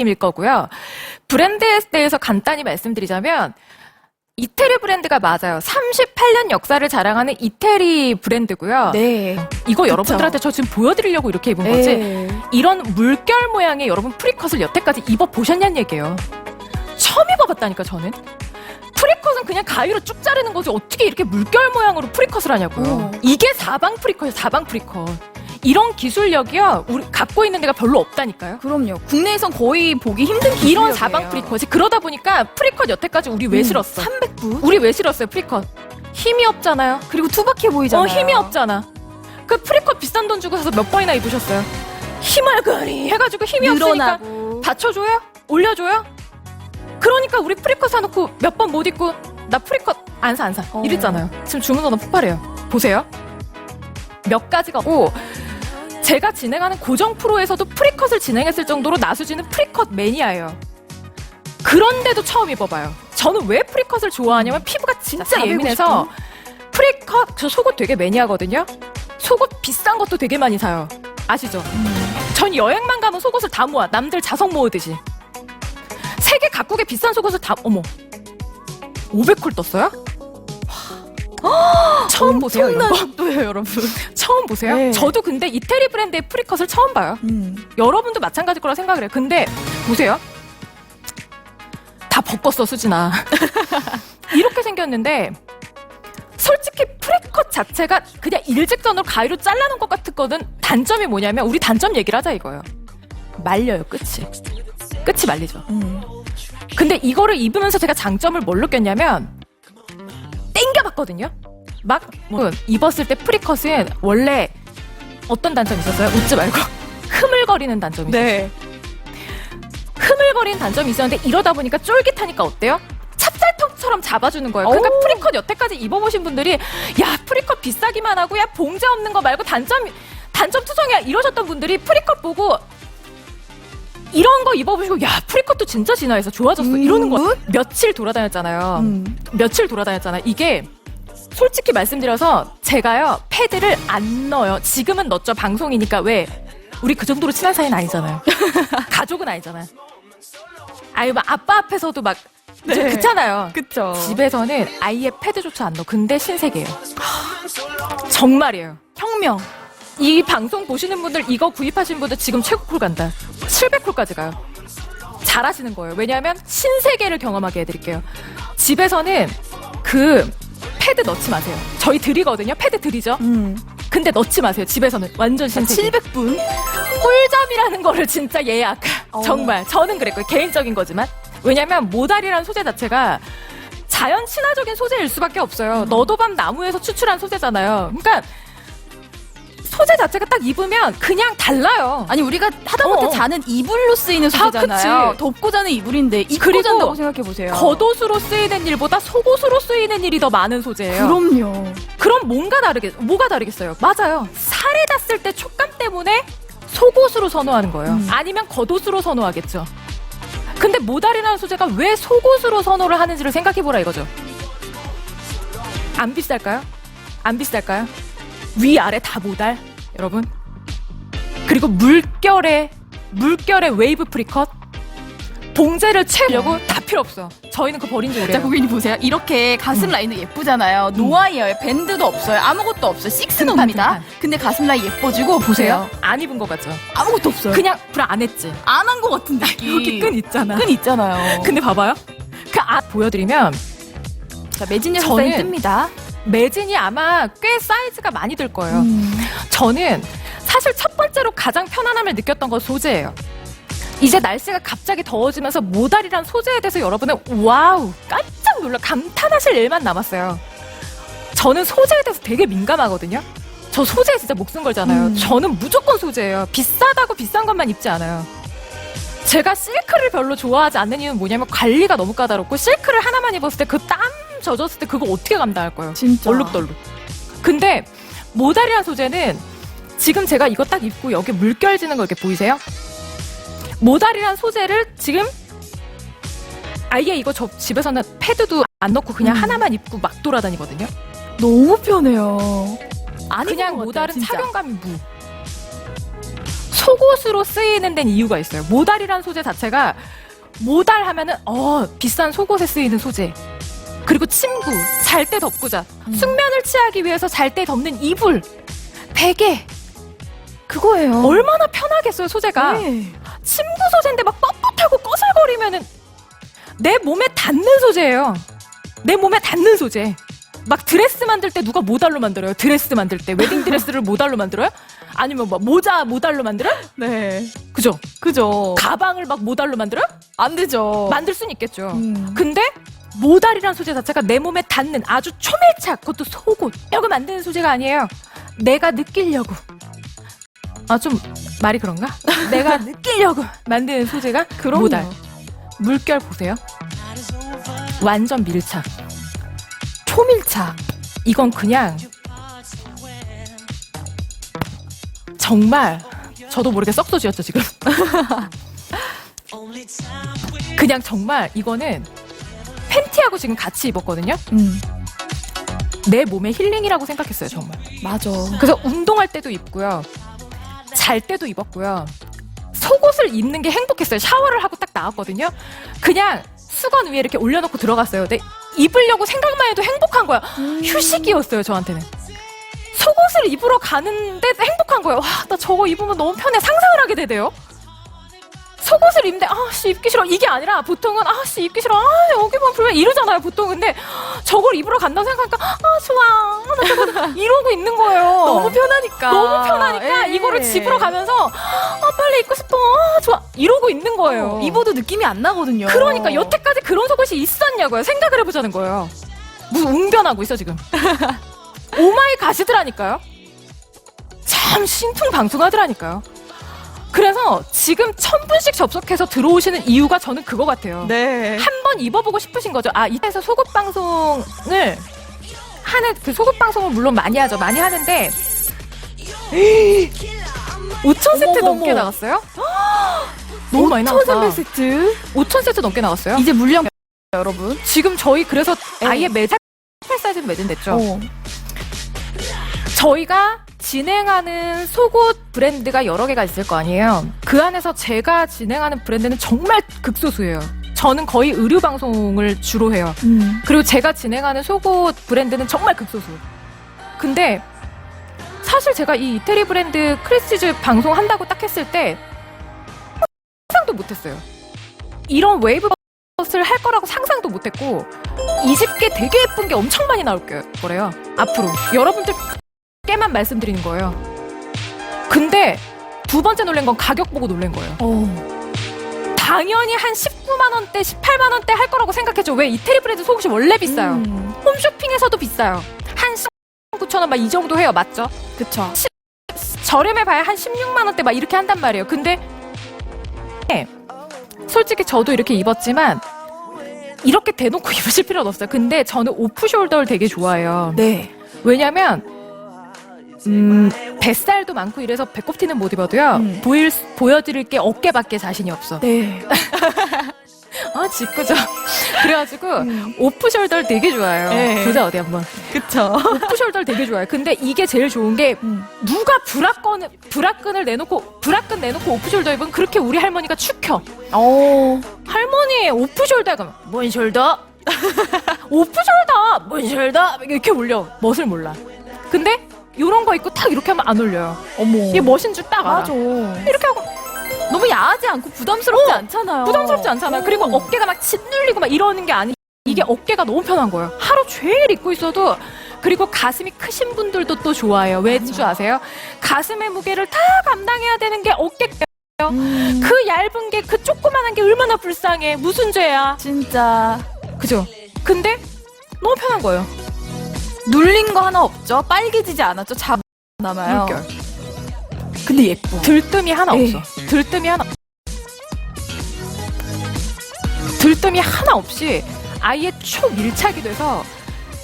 느낌일 거고요. 브랜드에 대해서 간단히 말씀드리자면 이태리 브랜드가 맞아요. 38년 역사를 자랑하는 이태리 브랜드고요. 네. 이거 여러분들한테 저 지금 보여드리려고 이렇게 입은 거지. 이런 물결 모양의 여러분 프리컷을 여태까지 입어 보셨냐는 얘기예요. 처음 입어봤다니까 저는. 프리컷은 그냥 가위로 쭉 자르는 거지 어떻게 이렇게 물결 모양으로 프리컷을 하냐고요. 어. 이게 사방 프리컷이에요. 사방 프리컷. 이런 기술력이요. 우리 갖고 있는 데가 별로 없다니까요. 그럼요. 국내에선 거의 보기 힘든 이런 기술력이에요. 사방 프리컷이 그러다 보니까 프리컷 여태까지 우리 왜 음, 싫었어? 300부? 우리 왜 싫었어요 프리컷? 힘이 없잖아요. 그리고 투박해 보이잖아요. 어 힘이 없잖아. 그 프리컷 비싼 돈 주고 사서 몇 번이나 입으셨어요? 힘을 그리 해가지고 힘이 없으니까 늘어나고. 받쳐줘요? 올려줘요? 그러니까 우리 프리컷 사놓고 몇 번 못 입고 나 프리컷 안 사 안 사 어. 이랬잖아요. 지금 주문 전화 폭발해요. 보세요. 몇 가지가 오 제가 진행하는 고정 프로에서도 프리컷을 진행했을 정도로 나수지는 프리컷 매니아예요. 그런데도 처음 입어봐요. 저는 왜 프리컷을 좋아하냐면 피부가 진짜 450 예민해서 프리컷 저 속옷 되게 매니아거든요. 속옷 비싼 것도 되게 많이 사요. 아시죠? 전 여행만 가면 속옷을 다 모아. 남들 자석 모으듯이. 세계 각국의 비싼 속옷을 다 어머. 500쿨 떴어요? 와. 처음 보세요, 이런 엄청난 거. 속도예요, 여러분. 처음 보세요? 네. 저도 근데 이태리 브랜드의 프리컷을 처음 봐요. 음. 여러분도 마찬가지일 거라 생각을 해요. 근데 보세요. 다 벗겼어, 수진아. 이렇게 생겼는데 솔직히 프리컷 자체가 그냥 일직선으로 가위로 잘라놓은 것 같은 거는 단점이 뭐냐면 우리 단점 얘기를 하자 이거예요. 말려요, 끝이. 끝이 말리죠. 음. 근데 이거를 입으면서 제가 장점을 뭘 느꼈냐면 땡겨봤거든요. 막 뭐, 입었을 때 프리컷은 원래 어떤 단점이 있었어요? 웃지 말고 흐물거리는 단점이 있어요. 네. 흐물거리는 단점이 있었는데 이러다 보니까 쫄깃하니까 어때요? 찹쌀통처럼 잡아주는 거예요. 그러니까 오. 프리컷 여태까지 입어보신 분들이 야 프리컷 비싸기만 하고 야 봉제 없는 거 말고 단점 단점 투성이야 이러셨던 분들이 프리컷 보고 이런 거 입어보시고 야 프리컷도 진짜 진화해서 좋아졌어 음. 이러는 거 며칠 돌아다녔잖아요. 음. 며칠 돌아다녔잖아요. 이게 솔직히 말씀드려서 제가요 패드를 안 넣어요. 지금은 넣죠 방송이니까 왜 우리 그 정도로 친한 사이는 아니잖아요. 가족은 아니잖아요. 아유 막 아빠 앞에서도 막좀 네. 그렇잖아요. 그쵸. 집에서는 아예 패드조차 안 넣어. 근데 신세계예요. 정말이에요. 혁명. 이 방송 보시는 분들 이거 구입하신 분들 지금 최고 쿨 간다. 700쿨까지 가요. 잘하시는 거예요. 왜냐하면 신세계를 경험하게 해드릴게요. 집에서는 그 패드 넣지 마세요. 저희 드리거든요. 패드 드리죠. 음. 근데 넣지 마세요. 집에서는 완전 신세계. 700분? 꿀잠이라는 거를 진짜 예약. 어. 정말 저는 그랬고요. 개인적인 거지만. 왜냐면 모달이라는 소재 자체가 자연 친화적인 소재일 수밖에 없어요. 너도밤 나무에서 추출한 소재잖아요. 그러니까 소재 자체가 딱 입으면 그냥 달라요. 아니 우리가 하다못해 어, 어. 자는 이불로 쓰이는 아, 소재잖아요. 그치. 덮고 자는 이불인데 입고 그리고 잔다고 생각해 보세요. 겉옷으로 쓰이는 일보다 속옷으로 쓰이는 일이 더 많은 소재예요. 그럼요. 그럼 뭔가 다르겠, 뭐가 다르겠어요? 맞아요. 살에 닿았을 때 촉감 때문에 속옷으로 선호하는 거예요. 음. 아니면 겉옷으로 선호하겠죠. 근데 모달이라는 소재가 왜 속옷으로 선호를 하는지를 생각해보라 이거죠. 안 비쌀까요? 안 비쌀까요? 위아래 다 모달, 여러분. 그리고 물결에, 물결에 웨이브 프리컷? 봉제를 채우려고 다 필요 없어. 저희는 그거 버린 지 자 오래요. 고객님 보세요. 이렇게 가슴 음. 라인도 예쁘잖아요. 노아이어에 밴드도 없어요. 아무것도 없어요. 식스노입니다. 등판. 근데 가슴 라인 예뻐지고 보세요. 안 입은 거 같죠? 아무것도 없어요. 그냥 불안 했지. 안 한 것 같은 느낌. 여기 끈 있잖아. 끈 있잖아요. 근데 봐봐요. 그 앞 보여드리면 자 매진녀 저는 뜹니다. 매진이 아마 꽤 사이즈가 많이 들 거예요. 음. 저는 사실 첫 번째로 가장 편안함을 느꼈던 건 소재예요. 이제 날씨가 갑자기 더워지면서 모달이란 소재에 대해서 여러분은 와우 깜짝 놀라 감탄하실 일만 남았어요. 저는 소재에 대해서 되게 민감하거든요. 저 소재에 진짜 목숨 걸잖아요. 음. 저는 무조건 소재예요. 비싸다고 비싼 것만 입지 않아요. 제가 실크를 별로 좋아하지 않는 이유는 뭐냐면 관리가 너무 까다롭고 실크를 하나만 입었을 때 그 땀 젖었을 때 그거 어떻게 감당할 거예요? 진짜. 얼룩덜룩. 근데 모달이란 소재는 지금 제가 이거 딱 입고 여기 물결 지는 거 이렇게 보이세요? 모달이란 소재를 지금 아예 이거 저 집에서는 패드도 안 넣고 그냥 음. 하나만 입고 막 돌아다니거든요. 너무 편해요. 안 그냥 것 같아요, 모달은 진짜. 착용감이 무. 속옷으로 쓰이는 데는 이유가 있어요. 모달이라는 소재 자체가 모달 하면은 어 비싼 속옷에 쓰이는 소재. 그리고 침구, 잘 때 덮고 자. 음. 숙면을 취하기 위해서 잘 때 덮는 이불, 베개. 그거예요. 얼마나 편하겠어요, 소재가. 네. 침구 소재인데 막 뻣뻣하고 꺼슬거리면은 내 몸에 닿는 소재예요. 내 몸에 닿는 소재. 막 드레스 만들 때 누가 모달로 만들어요? 드레스 만들 때 웨딩 드레스를 모달로 만들어요? 아니면 뭐 모자 모달로 만들어요? 네. 그죠? 그죠. 가방을 막 모달로 만들어요? 안 되죠. 만들 수는 있겠죠. 음. 근데 모달이라는 소재 자체가 내 몸에 닿는 아주 초밀착 그것도 속옷 이거 만드는 소재가 아니에요. 내가 느끼려고 아 좀 말이 그런가? 내가 느끼려고 만드는 소재가 그럼요. 모달. 물결 보세요. 완전 밀착. 초밀착. 이건 그냥 정말 저도 모르게 썩소 지었죠 지금. 그냥 정말 이거는 팬티하고 지금 같이 입었거든요. 음. 내 몸의 힐링이라고 생각했어요 정말. 맞아. 그래서 운동할 때도 입고요. 잘 때도 입었고요. 속옷을 입는 게 행복했어요. 샤워를 하고 딱 나왔거든요. 그냥 수건 위에 이렇게 올려놓고 들어갔어요. 근데 입으려고 생각만 해도 행복한 거야. 휴식이었어요, 저한테는. 속옷을 입으러 가는데 행복한 거예요. 와, 나 저거 입으면 너무 편해. 상상을 하게 되대요. 속옷을 입는데 아씨 입기 싫어. 이게 아니라 보통은 아씨 입기 싫어. 아 여기만 불면 이러잖아요 보통 근데 저걸 입으러 간다고 생각하니까 아 좋아. 아, 나 저거 이러고 있는 거예요. 너무 편하니까. 너무 편하니까 예. 이거를 집으로 가면서 아 빨리 입고 싶어. 아 좋아. 이러고 있는 거예요. 어, 입어도 느낌이 안 나거든요. 그러니까 여태까지 그런 속옷이 있었냐고요. 생각을 해보자는 거예요. 무슨 웅변하고 있어 지금. 오마이 가시더라니까요. 참 신풍방송하더라니까요 그래서 지금 천 분씩 접속해서 들어오시는 이유가 저는 그거 같아요 네. 한 번 입어보고 싶으신 거죠. 아, 이때서 속옷 방송을 하는 그 속옷 방송을 물론 많이 하죠. 많이 하는데 5천 세트 어머머머. 넘게 나갔어요? 너무 많이 나갔다. 5,300 세트. 5천 세트 넘게 나갔어요. 이제 물량 여러분. 지금 저희 그래서 네. 아예 매장 사이즈는 매진됐죠. 어. 저희가 진행하는 속옷 브랜드가 여러 개가 있을 거 아니에요. 그 안에서 제가 진행하는 브랜드는 정말 극소수예요. 저는 거의 의류 방송을 주로 해요. 음. 그리고 제가 진행하는 속옷 브랜드는 정말 극소수. 근데 사실 제가 이 이태리 브랜드 크리스티즈 방송 한다고 딱 했을 때 상상도 못했어요. 이런 웨이브 버스를 할 거라고 상상도 못했고 20개 되게 예쁜 게 엄청 많이 나올 게- 거래요. 앞으로 여러분들 께만 말씀드리는 거예요. 근데 두 번째 놀란 건 가격 보고 놀란 거예요. 어. 당연히 한 19만 원대, 18만 원대 할 거라고 생각했죠. 왜 이태리 브랜드 속옷이 원래 비싸요. 음. 홈쇼핑에서도 비싸요. 한 9천 원 막 이 정도 해요. 맞죠? 그쵸. 저렴해 봐야 한 16만 원대 막 이렇게 한단 말이에요. 근데 네, 솔직히 저도 이렇게 입었지만 이렇게 대놓고 입으실 필요는 없어요. 근데 저는 오프숄더를 되게 좋아해요. 네. 왜냐면 음, 뱃살도 많고 이래서 배꼽 티는 못 입어도요. 음. 보일 수- 보여드릴 게 어깨밖에 자신이 없어. 네. 아, 짓궂어. 그래가지고 음. 오프숄더를 되게 좋아해요. 네. 보자 어디 한번. 그쵸. 오프숄더를 되게 좋아해요. 근데 이게 제일 좋은 게 음. 누가 브라끈을 브라끈을 내놓고 브라끈 내놓고 오프숄더 입으면 그렇게 우리 할머니가 축혀. 어. 할머니 오프숄더 그러면 뭔 숄더? 오프숄더 뭔 숄더? 이렇게 올려. 멋을 몰라. 근데 이런 거 입고 탁 이렇게 하면 안 올려요. 어머. 이게 멋인 줄 딱 알아. 맞아. 이렇게 하고 너무 야하지 않고 부담스럽지 어, 않잖아요. 부담스럽지 않잖아요. 어. 그리고 어깨가 막 짓눌리고 막 이러는 게 아니. 이게 어깨가 너무 편한 거예요. 하루 종일 입고 있어도 그리고 가슴이 크신 분들도 또 좋아해요. 왜인 줄 아세요? 가슴의 무게를 다 감당해야 되는 게 어깨. 음. 그 얇은 게 그 조그만한 게 얼마나 불쌍해. 무슨 죄야. 진짜 그죠? 근데 너무 편한 거예요. 눌린 거 하나 없죠? 빨개지지 않았죠? 잡 남아요. 물결. 근데 예뻐. 들뜸이 하나 예. 없어. 들뜸이 하나. 들뜸이 하나 없이 아예 초밀착이 돼서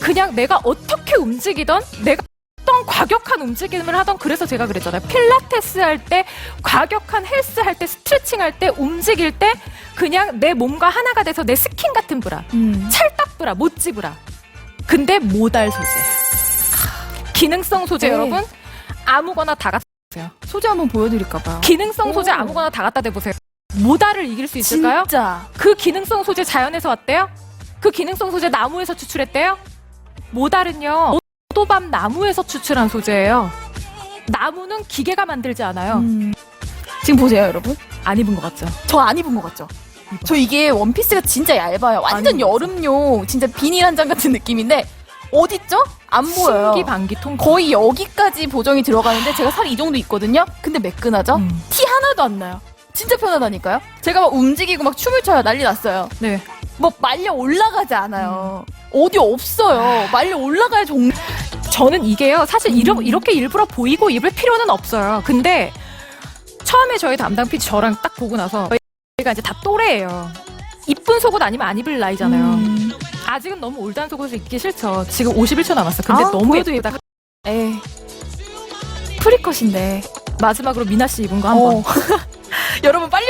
그냥 내가 어떻게 움직이던 내가 어떤 과격한 움직임을 하던 그래서 제가 그랬잖아요. 필라테스 할 때, 과격한 헬스 할 때, 스트레칭 할 때, 움직일 때 그냥 내 몸과 하나가 돼서 내 스킨 같은 브라. 음. 찰떡 브라, 모찌 브라. 근데 모달 소재. 기능성 소재 네. 여러분 아무거나 다 같아요. 보세요. 소재 한번 보여드릴까봐요. 기능성 소재 오. 아무거나 다 갖다 대보세요. 모다를 이길 수 있을까요? 진짜. 그 기능성 소재 자연에서 왔대요? 그 기능성 소재 나무에서 추출했대요? 모달은요, 포도밤 나무에서 추출한 소재예요. 나무는 기계가 만들지 않아요. 음. 지금 보세요, 여러분. 안 입은 것 같죠? 저 안 입은 것 같죠? 저 이게 원피스가 진짜 얇아요. 완전. 여름용, 진짜 비닐 한 장 같은 느낌인데, 어딨죠? 안 보여요. 신기 방기통 거의 여기까지 보정이 들어가는데 제가 살이 이 정도 있거든요? 근데 매끈하죠? 음. 티 하나도 안 나요. 진짜 편하다니까요? 제가 막 움직이고 막 춤을 춰요. 난리 났어요. 네. 뭐 말려 올라가지 않아요. 어디 없어요. 말려 올라갈 종 저는 이게요, 사실 음. 이러, 이렇게 일부러 보이고 입을 필요는 없어요. 근데 처음에 저희 담당 PD 저랑 딱 보고 나서 저희가 이제 다 또래예요. 이쁜 속옷 아니면 안 입을 나이잖아요. 음. 아직은 너무 올드한 속옷을 입기 싫죠. 지금 51초 남았어. 근데 아, 너무 그래도 예쁘다. 에이. 프리컷인데. 마지막으로 미나 씨 입은 거 한 번. 어. 여러분 빨리